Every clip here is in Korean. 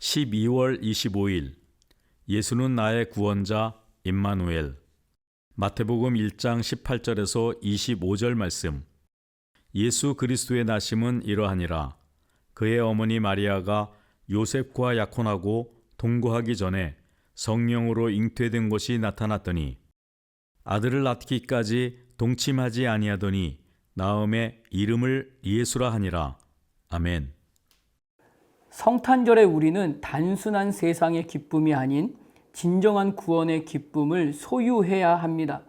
12월 25일. 예수는 나의 구원자 임마누엘. 마태복음 1장 18절에서 25절 말씀. 예수 그리스도의 나심은 이러하니라. 그의 어머니 마리아가 요셉과 약혼하고 동거하기 전에 성령으로 잉태된 것이 나타났더니 아들을 낳기까지 동침하지 아니하더니 나음의 이름을 예수라 하니라. 아멘. 성탄절에 우리는 단순한 세상의 기쁨이 아닌 진정한 구원의 기쁨을 소유해야 합니다.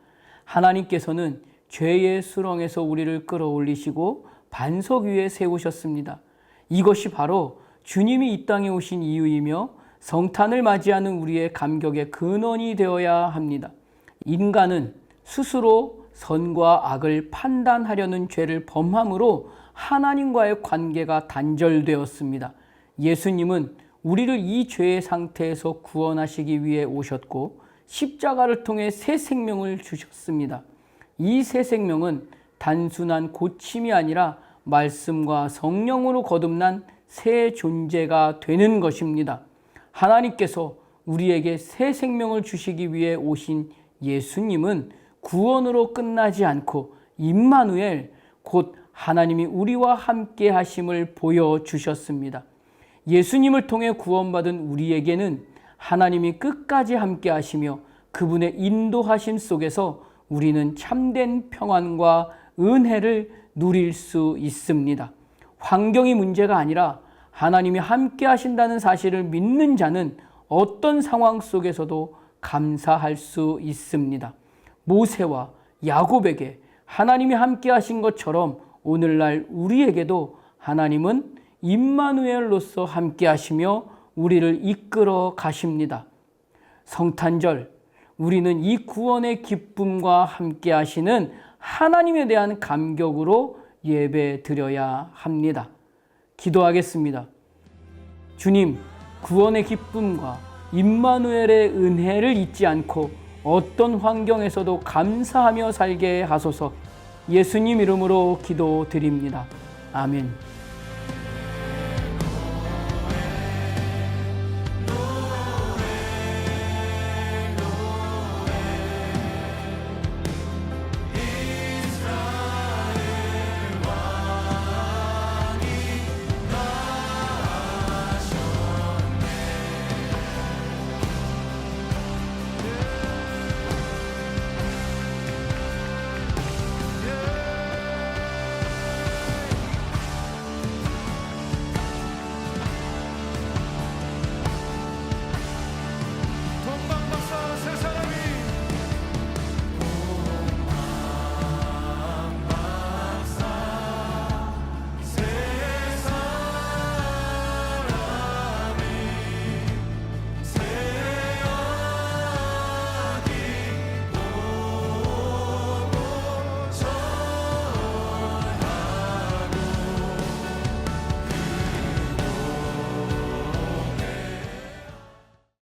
하나님께서는 죄의 수렁에서 우리를 끌어올리시고 반석 위에 세우셨습니다. 이것이 바로 주님이 이 땅에 오신 이유이며 성탄을 맞이하는 우리의 감격의 근원이 되어야 합니다. 인간은 스스로 선과 악을 판단하려는 죄를 범함으로 하나님과의 관계가 단절되었습니다. 예수님은 우리를 이 죄의 상태에서 구원하시기 위해 오셨고 십자가를 통해 새 생명을 주셨습니다. 이 새 생명은 단순한 고침이 아니라 말씀과 성령으로 거듭난 새 존재가 되는 것입니다. 하나님께서 우리에게 새 생명을 주시기 위해 오신 예수님은 구원으로 끝나지 않고 임마누엘 곧 하나님이 우리와 함께 하심을 보여 주셨습니다. 예수님을 통해 구원받은 우리에게는 하나님이 끝까지 함께 하시며 그분의 인도하심 속에서 우리는 참된 평안과 은혜를 누릴 수 있습니다. 환경이 문제가 아니라 하나님이 함께 하신다는 사실을 믿는 자는 어떤 상황 속에서도 감사할 수 있습니다. 모세와 야곱에게 하나님이 함께 하신 것처럼 오늘날 우리에게도 하나님은 임마누엘로서 함께 하시며 우리를 이끌어 가십니다. 성탄절 우리는 이 구원의 기쁨과 함께 하시는 하나님에 대한 감격으로 예배 드려야 합니다. 기도하겠습니다. 주님, 구원의 기쁨과 임마누엘의 은혜를 잊지 않고 어떤 환경에서도 감사하며 살게 하소서. 예수님 이름으로 기도드립니다. 아멘.